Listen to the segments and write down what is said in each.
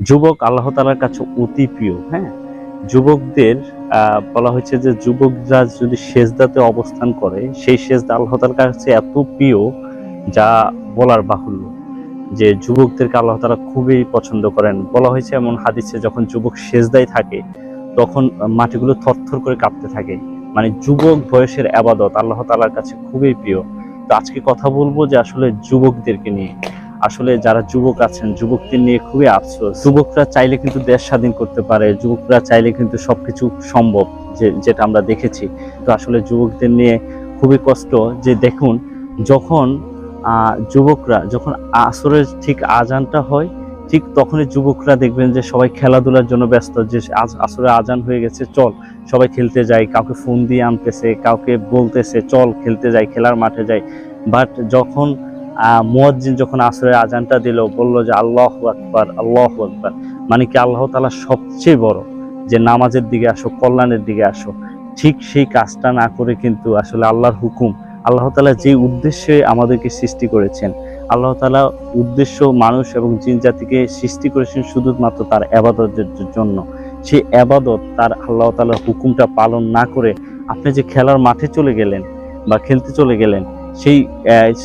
যুবক আল্লাহ তালার কাছে অতি প্রিয় হ্যাঁ? যুবকদের বলা হয়েছে যে যুবকরা যদি সেজদাতে অবস্থান করে, সেই সেজদা আল্লাহ তালার কাছে এত প্রিয় যা বলার বাহুল্য যে যুবকদেরকে আল্লাহ তালা খুবই পছন্দ করেন। বলা হয়েছে এমন হাদিসে, যখন যুবক সেজদায় থাকে, তখন মাটিগুলো থরথর করে কাঁপতে থাকে। মানে যুবক বয়সের আবাদত আল্লাহ তালার কাছে খুবই প্রিয়। তো আজকে কথা বলব যে আসলে যুবকদেরকে নিয়ে। আসলে যারা যুবক আছেন, যুবকদের নিয়ে খুবই আফসোস। যুবকরা চাইলে কিন্তু দেশ স্বাধীন করতে পারে, যুবকরা চাইলে কিন্তু সবকিছু সম্ভব যে, যেটা আমরা দেখেছি। তো আসলে যুবকদের নিয়ে খুবই কষ্ট যে, দেখুন, যখন যুবকরা যখন আসরের ঠিক আজানটা হয়, ঠিক তখনই যুবকরা দেখবেন যে, সবাই খেলাধুলার জন্য ব্যস্ত যে, আজ আসরে আজান হয়ে গেছে, চল। সবাই খেলতে যায় কাউকে ফোন দিয়ে আনতেছে, কাউকে বলতেছে, চল খেলতে যাই, খেলার মাঠে যাই। বাট যখন মুয়াজ্জিন যখন আসরের আজানটা দিল, বলল যে আল্লাহ আকবার আল্লাহ আকবার। মানে কি আল্লাহ তালা সবচেয়ে বড়? যে নামাজের দিকে আসো, কল্যাণের দিকে আসো। ঠিক সেই কাজটা না করে কিন্তু আসলে আল্লাহর হুকুম, আল্লাহ তালা যে উদ্দেশ্যে আমাদেরকে সৃষ্টি করেছেন, আল্লাহ তালা উদ্দেশ্য মানুষ এবং জিন জাতিকে সৃষ্টি করেছেন শুধুমাত্র তার আবাদতের জন্য। সেই আবাদত, তার আল্লাহ তালার হুকুমটা পালন না করে আপনি যে খেলার মাঠে চলে গেলেন বা খেলতে চলে গেলেন সেই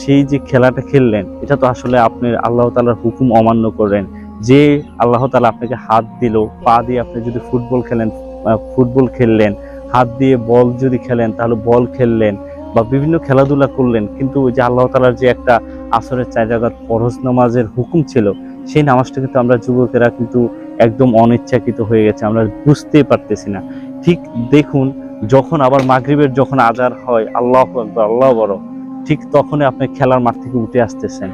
সেই যে খেলাটা খেললেন, এটা তো আসলে আপনি আল্লাহ তালার হুকুম অমান্য করলেন। যে আল্লাহ তালা আপনাকে হাত দিল, পা দিয়ে আপনি যদি ফুটবল খেলেন ফুটবল খেললেন, হাত দিয়ে বল যদি খেলেন, তাহলে বল খেললেন বা বিভিন্ন খেলাধুলা করলেন, কিন্তু ওই যে আল্লাহ তালার যে একটা আসরের জায়গার ফরজ নামাজের হুকুম ছিল, সেই নামাজটা কিন্তু আমরা যুবকেরা কিন্তু একদম অনিচ্ছাকৃত হয়ে গেছে, আমরা বুঝতেই পারতেছি না। ঠিক দেখুন, যখন আবার মাগরিবের যখন আজার হয়, আল্লাহ আল্লাহ বড় ঠিক তখনই আপনি খেলার মাঠ থেকে উঠে আসতেছেন।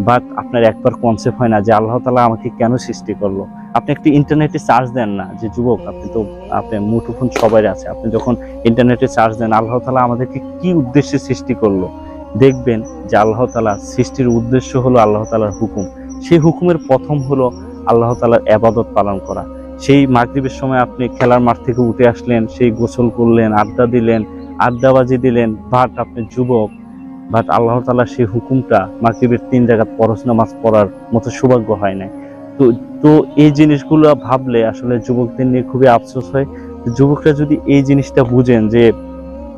বাট আপনার একবার কনসেপ্ট হয় না যে আল্লাহ তালা আমাকে কেন সৃষ্টি করল? আপনি একটি ইন্টারনেটে চার্জ দেন না যে যুবক, আপনি তো, আপনি মুঠোফোন সবাই আছে। আপনি যখন ইন্টারনেটে চার্জ দেন, আল্লাহ তালা আমাদেরকে কি উদ্দেশ্যে সৃষ্টি করল? দেখবেন যে আল্লাহ তালা সৃষ্টির উদ্দেশ্য হলো আল্লাহ তালার হুকুম। সেই হুকুমের প্রথম হলো আল্লাহ তালার আবাদত পালন করা। সেই মাগরিবের সময় আপনি খেলার মাঠ থেকে উঠে আসলেন, সেই গোসল করলেন, আড্ডা দিলেন, আড্ডাবাজি দিলেন। বাট আপনি যুবক বাট আল্লাহ তালা সেই হুকুমটা মাগরিবের তিন জায়গা পরশ নামাজ পড়ার মতো সৌভাগ্য হয় নাই। তো তো এই জিনিসগুলো ভাবলে আসলে যুবকদের নিয়ে খুবই আফসোস হয়। যুবকরা যদি এই জিনিসটা বুঝেন যে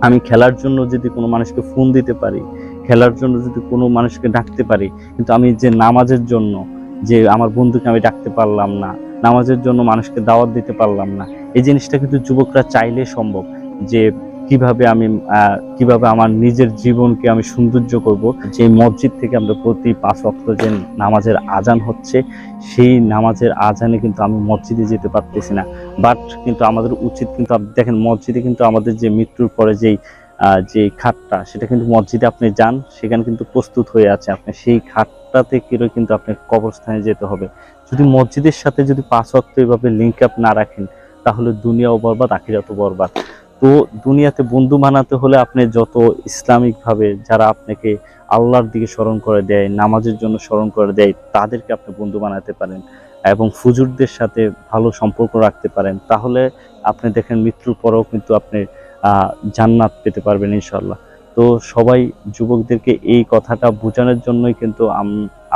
আমি খেলার জন্য যদি কোনো মানুষকে ফোন দিতে পারি, খেলার জন্য যদি কোনো মানুষকে ডাকতে পারি, কিন্তু আমি যে নামাজের জন্য যে আমার বন্ধুকে আমি ডাকতে পারলাম না, নামাজের জন্য মানুষকে দাওয়াত দিতে পারলাম না, এই জিনিসটা কিন্তু যুবকরা চাইলে সম্ভব যে কীভাবে আমি কীভাবে আমার নিজের জীবনকে আমি সৌন্দর্য করব, যে মসজিদ থেকে আমরা প্রতি পাঁচ অক্ট যে নামাজের আজান হচ্ছে, সেই নামাজের আজানে কিন্তু আমি মসজিদে যেতে পারতেছি না। বাট কিন্তু আমাদের উচিত কিন্তু আপনি দেখেন মসজিদে কিন্তু আমাদের যে মৃত্যুর পরে যেই যে খাটটা, সেটা কিন্তু মসজিদে আপনি যান, সেখানে কিন্তু প্রস্তুত হয়ে আছে আপনি। সেই খাটটাতে করে কিন্তু আপনার কবরস্থানে যেতে হবে। যদি মসজিদের সাথে যদি পাঁচ অক্ট এভাবে লিঙ্ক আপ না রাখেন, তাহলে দুনিয়াও বরবাদ, আখিরাতও বরবাদ। তো দুনিয়াতে বন্ধু বানাতে হলে আপনি যত ইসলামিকভাবে যারা আপনাকে আল্লাহর দিকে স্মরণ করে দেয়, নামাজের জন্য স্মরণ করে দেয়, তাদেরকে আপনি বন্ধু বানাতে পারেন এবং ফুজুরদের সাথে ভালো সম্পর্ক রাখতে পারেন। তাহলে আপনি দেখেন মৃত্যুর পরেও কিন্তু আপনি জান্নাত পেতে পারবেন ইনশাল্লাহ তো সবাই যুবকদেরকে এই কথাটা বোঝানোর জন্যই কিন্তু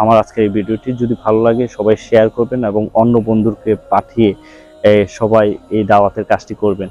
আমার আজকের এই ভিডিওটি। যদি ভালো লাগে সবাই শেয়ার করবেন এবং অন্য বন্ধুকে পাঠিয়ে সবাই এই দাওয়াতের কাজটি করবেন।